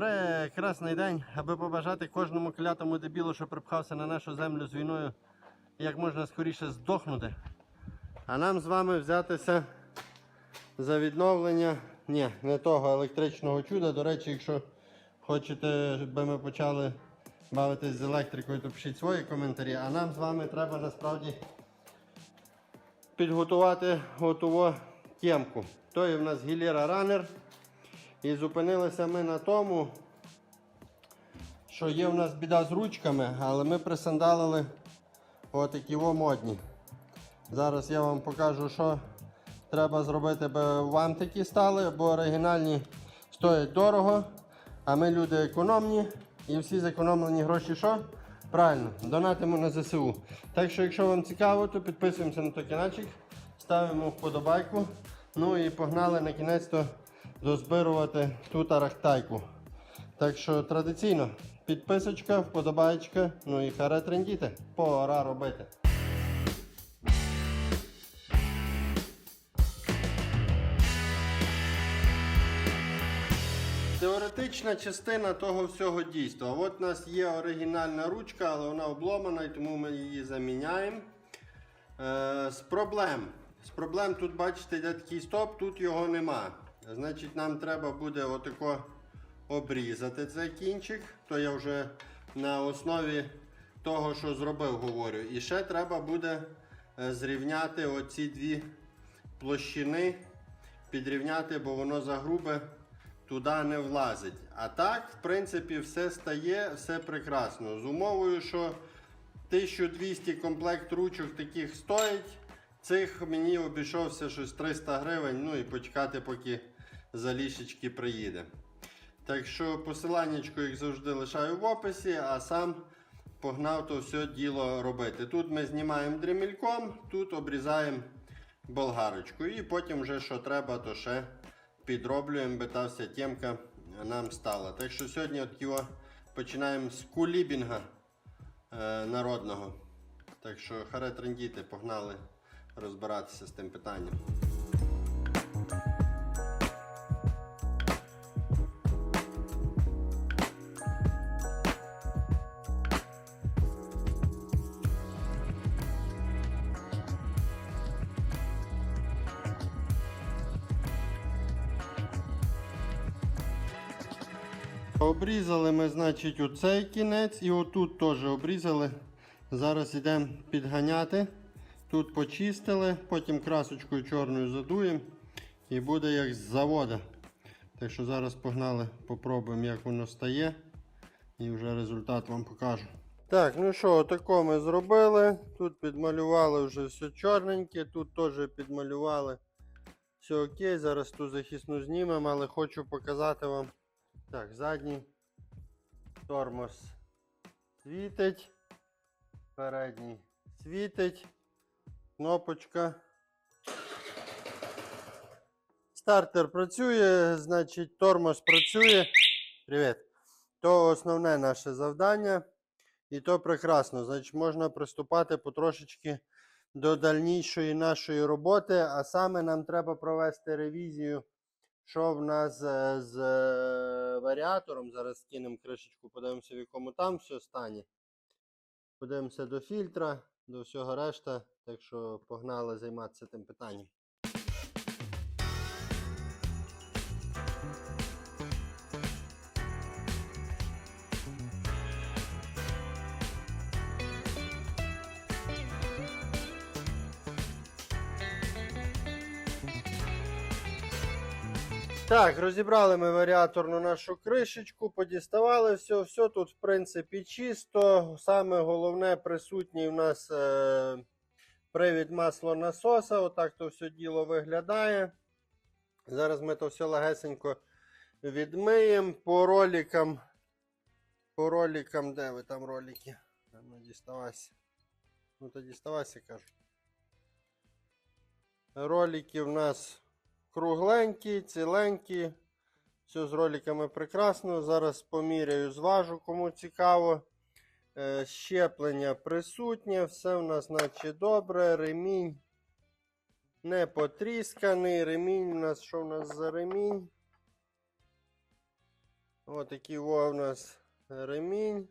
Прекрасний день, аби побажати кожному клятому дебілу, що припхався на нашу землю з війною, як можна скоріше здохнути. А нам з вами взятися за відновлення, ні, не того електричного чуда. До речі, якщо хочете, щоб ми почали бавитись з електрикою, то пишіть свої коментарі. А нам з вами треба насправді підготувати готову тємку. То є в нас гілєра ранер. І зупинилися ми на тому, що є в нас біда з ручками, але ми присандалили отакі модні. Зараз я вам покажу, що треба зробити, аби вам такі стали, бо оригінальні стоять дорого, а ми люди економні і всі зекономлені гроші що? Правильно, донатимо на ЗСУ. Так що, якщо вам цікаво, то підписуємося на той каналчик, ставимо вподобайку. Ну і погнали на кінець-то дозбирувати ту тарахтайку. Так що традиційно підписочка, вподобайка, ну і харе трендіти. Пора робити. Теоретична частина того всього дійства. От у нас є оригінальна ручка, але вона обломана, і тому ми її заміняємо. Е, з проблем. З проблем тут, бачите, йде такий стоп, тут його нема. Значить, нам треба буде отако обрізати цей кінчик. То я вже на основі того, що зробив, говорю. І ще треба буде е, зрівняти оці дві площини, підрівняти, бо воно загрубе туди не влазить. А так, в принципі, все стає, все прекрасно. З умовою, що 1200 комплект ручок таких стоїть. Цих мені обійшовся щось 300 гривень, ну і почекати, поки залішечки приїде. Так що посиланнячко, як завжди, лишаю в описі, а сам погнав то все діло робити. Тут ми знімаємо дрімельком, тут обрізаємо болгарочкою. І потім вже що треба, то ще підроблюємо, би та вся темка нам стала. Так що сьогодні от його починаємо з кулібінга е, народного. Так що харе трендіти, погнали розбиратися з тим питанням. Обрізали ми, значить, оцей кінець і отут теж обрізали. Зараз йдемо підганяти. Тут почистили, потім красочкою чорною задуємо і буде як з завода. Так що зараз погнали, попробуємо, як воно стає. І вже результат вам покажу. Так, ну що, отако ми зробили. Тут підмалювали вже все чорненьке, тут теж підмалювали. Все окей, зараз ту захисну знімемо, але хочу показати вам. Так, задній тормоз світить. Передній світить. Кнопочка. Стартер працює, значить тормоз працює. Привіт. То основне наше завдання. І то прекрасно. Значить, можна приступати потрошечки до дальнішої нашої роботи. А саме нам треба провести ревізію, що в нас з, з е, варіатором. Зараз скинемо кришечку, подивимося, в якому там все стані. Подивимося до фільтра, до всього решта. Так що погнали займатися тим питанням. Так, розібрали ми варіаторну нашу кришечку, подіставали все. Все тут, в принципі, чисто. Саме головне присутній у нас е, привід маслонасоса. Отак то все діло виглядає. Зараз ми то все легесенько відмиємо по роликам. По роликам, де ви там ролики? Не діставайся. Ну то діставайся, кажу. Ролики в нас кругленькі, ціленькі. Все з роликами прекрасно. Зараз поміряю, зважу, кому цікаво. Е, щеплення присутнє, все в нас наче добре. Ремінь не потрісканий. Ремінь у нас що в нас за ремінь? Отакий о, у нас ремінь.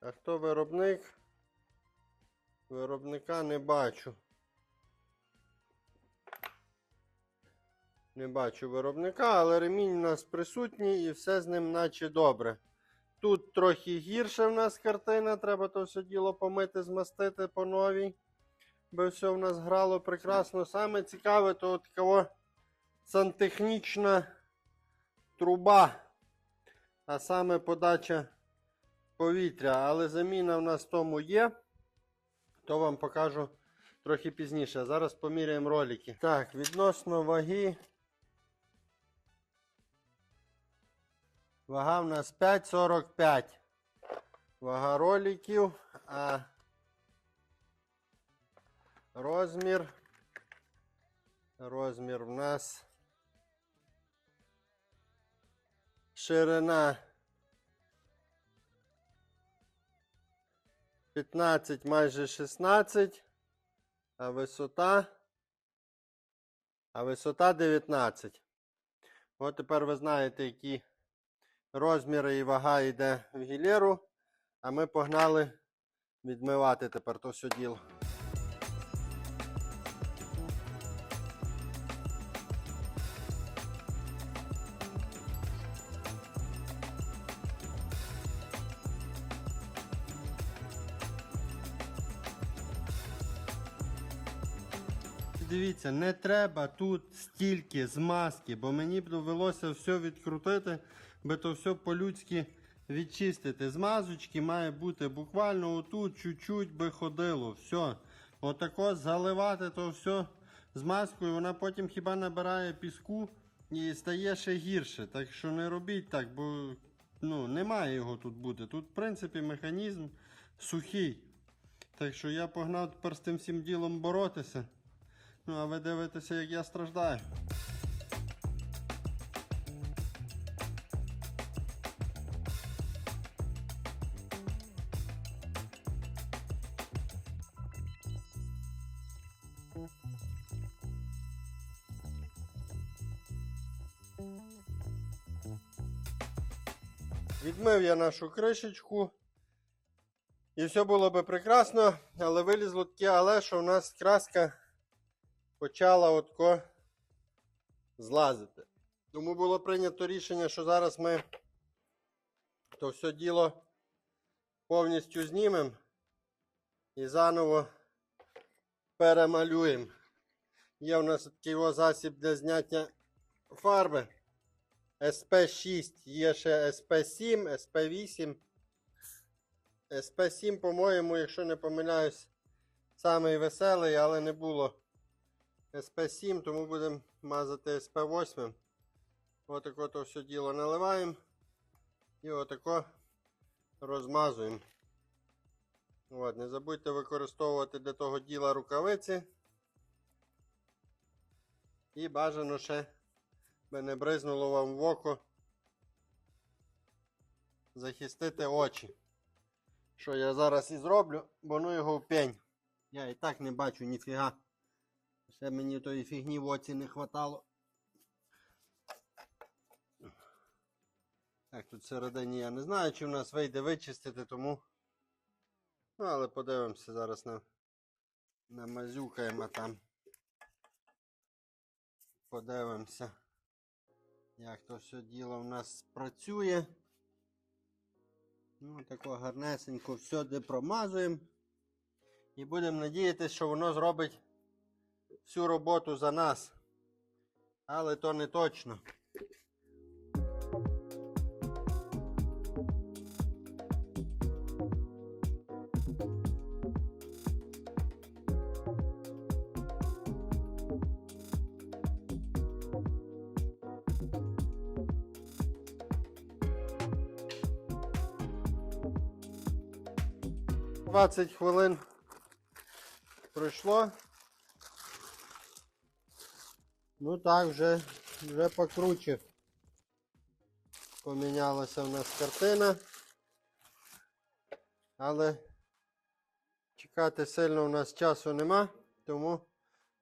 А хто виробник? Виробника не бачу. Не бачу виробника, але ремінь у нас присутній і все з ним наче добре. Тут трохи гірше в нас картина, треба то все діло помити, змастити по новій. Бо все в нас грало прекрасно. Саме цікаве, то от кого сантехнічна труба, а саме подача повітря. Але заміна в нас тому є. То вам покажу трохи пізніше. Зараз поміряємо ролики. Так, відносно ваги. Вага в нас 5,45. Вага роликів, а розмір. Розмір в нас ширина 15, майже 16, а висота, а висота 19. От тепер ви знаєте, які розміри і вага йде в гілєру, а ми погнали відмивати тепер то все діло. Дивіться, не треба тут стільки змазки, бо мені б довелося все відкрутити, би то все по-людськи відчистити. Змазочки має бути буквально отут чуть-чуть би ходило. Все. Отако заливати то все змазкою, вона потім хіба набирає піску і стає ще гірше. Так що не робіть так, бо ну, немає його тут бути. Тут, в принципі, механізм сухий. Так що я погнав тепер з тим всім ділом боротися. Ну, а ви дивитеся, як я страждаю. Відмив я нашу кришечку. І все було би прекрасно, але вилізло таке, але що в нас краска почала отко злазити. Тому було прийнято рішення, що зараз ми то все діло повністю знімемо і заново перемалюємо. Є у нас такий засіб для зняття фарби. SP6, є ще SP7, SP8. SP7, по-моєму, якщо не помиляюсь, самий веселий, але не було SP7, тому будемо мазати SP8. Отако то все діло наливаємо. І отако розмазуємо. От, не забудьте використовувати для того діла рукавиці. І бажано ще, би не бризнуло вам в око, захистити очі. Що я зараз і зроблю, бо ну його в пень. Я і так не бачу ніфіга. Ще мені тої фігні в оці не хватало. Так, тут всередині я не знаю, чи в нас вийде вичистити, тому. Ну, але подивимося зараз на, на мазюкаємо там. Подивимося, як то все діло в нас працює. Ну, тако гарнесенько все де промазуємо. І будемо надіятися, що воно зробить всю роботу за нас. Але то не точно. Двадцять хвилин пройшло. Ну так, вже, вже покруче. Помінялася в нас картина. Але чекати сильно у нас часу нема, тому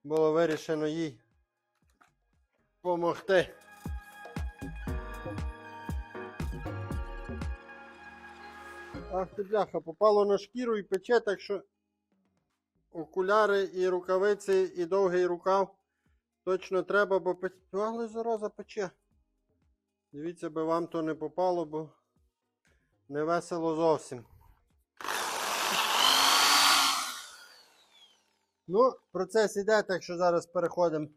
було вирішено їй допомогти. Ах ти бляха, попало на шкіру і пече, так що окуляри і рукавиці, і довгий рукав точно треба, бо пече. Але зараза пече. Дивіться, би вам то не попало, бо не весело зовсім. Ну, процес іде, так що зараз переходимо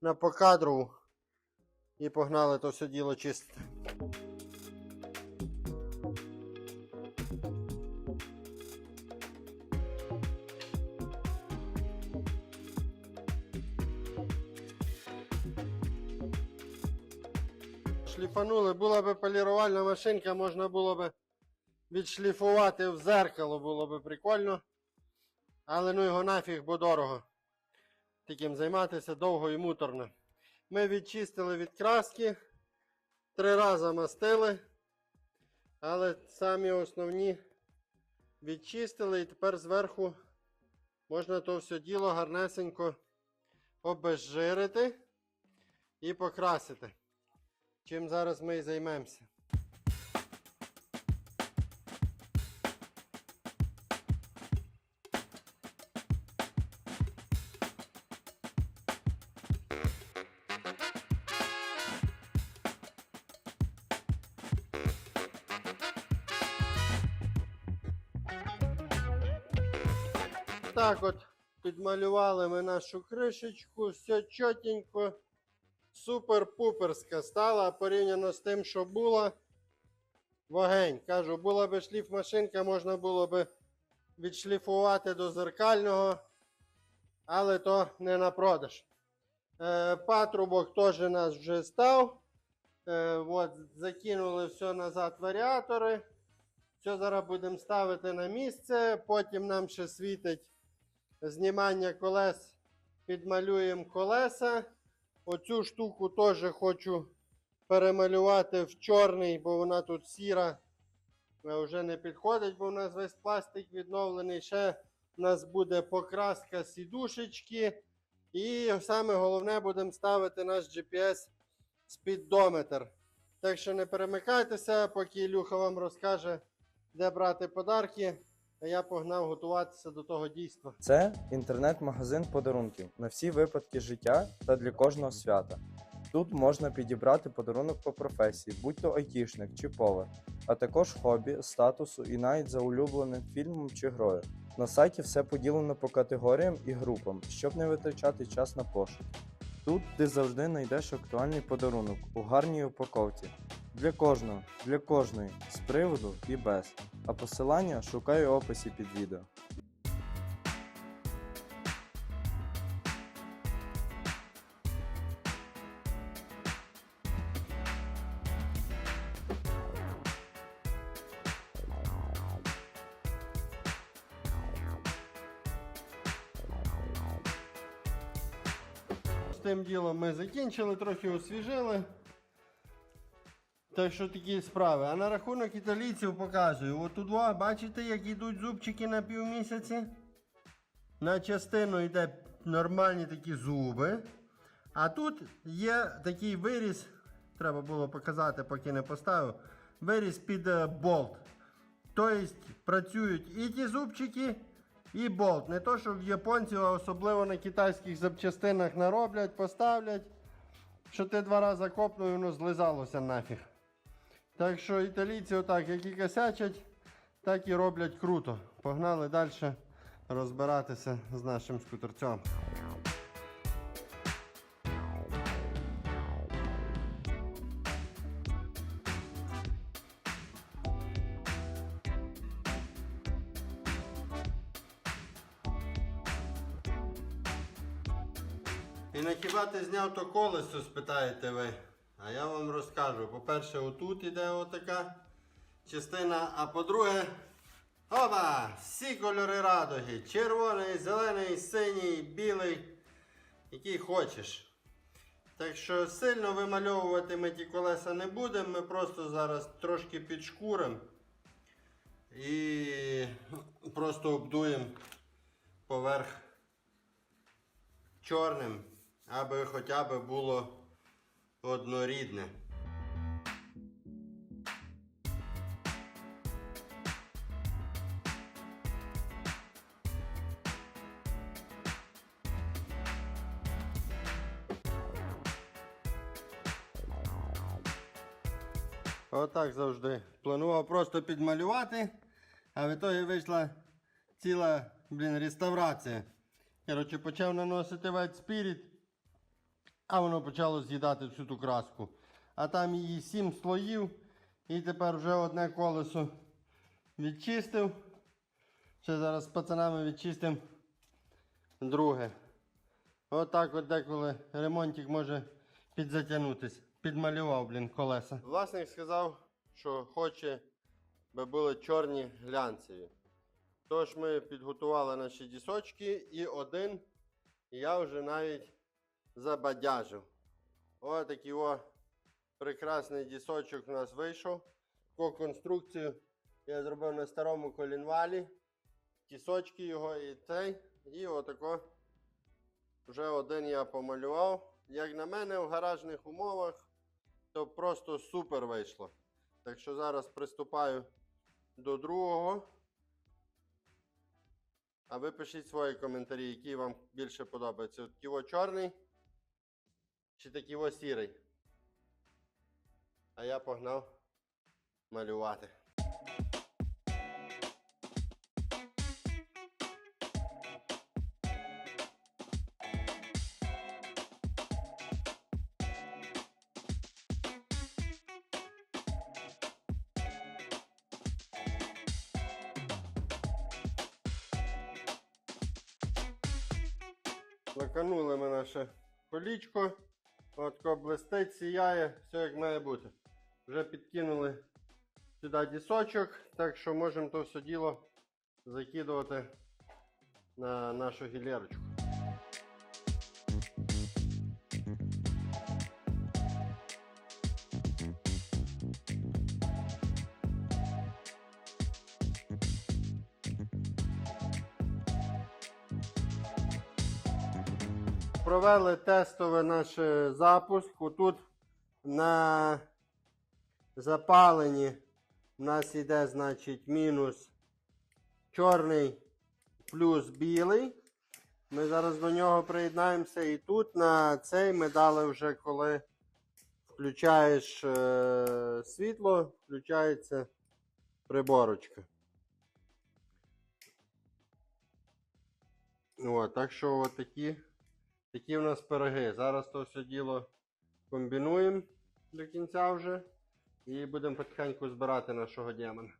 на покадрову і погнали то все діло чистити. Шліфанули, була би полірувальна машинка, можна було би відшліфувати в зеркало, було би прикольно. Але ну його нафіг, бо дорого. Таким займатися довго і муторно. Ми відчистили від краски, три рази мастили, але самі основні відчистили і тепер зверху можна то все діло гарнесенько обезжирити і покрасити. Чим зараз ми і займемося. Так от підмалювали ми нашу кришечку, все чотенько, супер-пуперська стала порівняно з тим, що було. Вогень. Кажу, була би шліфмашинка, можна було би відшліфувати до зеркального, але то не на продаж. Е, патрубок теж у нас вже став. Е, от, закинули все назад варіатори. Все зараз будемо ставити на місце. Потім нам ще світить знімання колес. Підмалюємо колеса. Оцю штуку теж хочу перемалювати в чорний, бо вона тут сіра. Вже не підходить, бо у нас весь пластик відновлений. Ще у нас буде покраска сідушечки. І саме головне будемо ставити наш GPS спідометр. Так що не перемикайтеся, поки Ілюха вам розкаже, де брати подарки. А я погнав готуватися до того дійства. Це інтернет-магазин подарунків на всі випадки життя та для кожного свята. Тут можна підібрати подарунок по професії, будь то айтішник чи повар, а також хобі, статусу і навіть за улюбленим фільмом чи грою. На сайті все поділено по категоріям і групам, щоб не витрачати час на пошук. Тут ти завжди знайдеш актуальний подарунок у гарній упаковці. Для кожного, для кожної, з приводу і без. А посилання шукай у описі під відео. Тим ділом ми закінчили, трохи освіжили. Так що такі справи. А на рахунок італійців показую. От тут, бачите, як йдуть зубчики на півмісяці? На частину йде нормальні такі зуби. А тут є такий виріз, треба було показати, поки не поставив. Виріз під е, болт. Тобто працюють і ті зубчики, і болт. Не то, що в японців, а особливо на китайських запчастинах нароблять, поставлять. Що ти два рази копнув і воно злизалося нафіг. Так що італійці отак, як і косячать, так і роблять круто. Погнали далі розбиратися з нашим скутерцем. І на хіба ти зняв то колесо, спитаєте ви? А я вам розкажу. По-перше, отут іде отака частина, а по-друге, оба! Всі кольори радуги. Червоний, зелений, синій, білий, який хочеш. Так що сильно вимальовувати ми ті колеса не будемо, ми просто зараз трошки підшкуримо і просто обдуємо поверх чорним, аби хоча б було однорідне. Отак завжди. Планував просто підмалювати, а в ітогі вийшла ціла блін, реставрація. Коротше, Почав наносити White Spirit а воно почало з'їдати всю ту краску. А там її сім слоїв, і тепер вже одне колесо відчистив. Ще зараз з пацанами відчистимо друге. Отак от деколи ремонтик може підзатягнутись. Підмалював, блін, колеса. Власник сказав, що хоче, би були чорні глянцеві. Тож ми підготували наші дісочки і один я вже навіть забадяжив. Ось такий о прекрасний дісочок у нас вийшов. Таку конструкцію я зробив на старому колінвалі. Тісочки його і цей. І отако вже один я помалював. Як на мене, в гаражних умовах, то просто супер вийшло. Так що зараз приступаю до другого. А ви пишіть свої коментарі, який вам більше подобається. От Ківо чорний чи такий во сірий. А я погнав малювати. Лаканули ми наше колічко. Отко блистить, сіяє, все як має бути. Вже підкинули сюди дісочок, так що можемо то все діло закидувати на нашу гілерочку. Провели тестовий наш запуск. Отут на запаленні у нас йде, значить, мінус чорний плюс білий. Ми зараз до нього приєднаємося. І тут на цей ми дали вже коли включаєш е, світло, включається приборочка. От, так що от такі. У нас пироги. Зараз то все діло комбінуємо до кінця вже. І будемо потихеньку збирати нашого демона.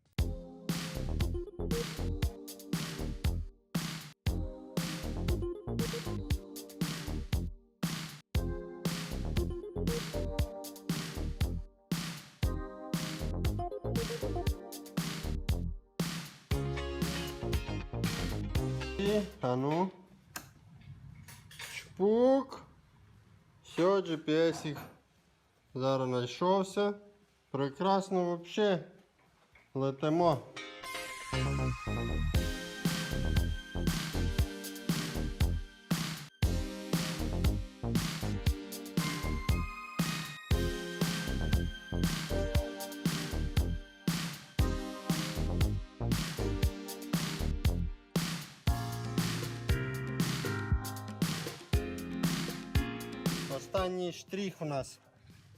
А ну. Чпук. Все, GPS зараз знайшовся. Прекрасно взагалі. Летимо. Останній штрих у нас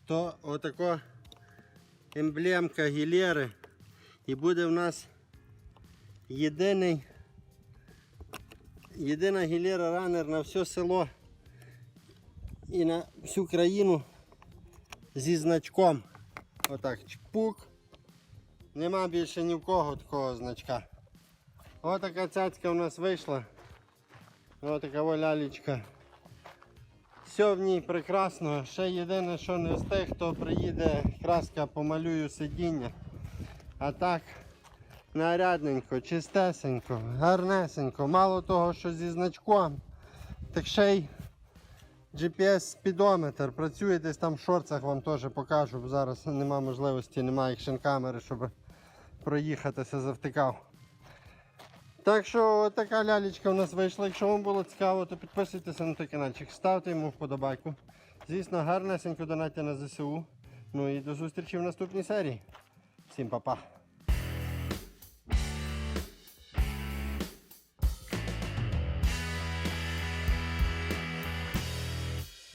то отако емблемка гілери. І буде в нас єдиний єдина гілера ранер на все село і на всю країну зі значком. Отак чпук. Нема більше ні в кого такого значка. Отака цяцька у нас вийшла. Отака во лялечка. Все в ній прекрасно. Ще єдине, що не встиг, то приїде краска, помалюю сидіння. А так, нарядненько, чистесенько, гарнесенько. Мало того, що зі значком, так ще й GPS-спідометр. Працює десь там в шорцах, вам теж покажу, бо зараз нема можливості, немає екшн камери, щоб проїхатися, завтикав. Так що така лялечка у нас вийшла. Якщо вам було цікаво, то підписуйтеся на той каналчик, ставте йому вподобайку. Звісно, гарнесенько донатьте на ЗСУ. Ну і до зустрічі в наступній серії. Всім па-па.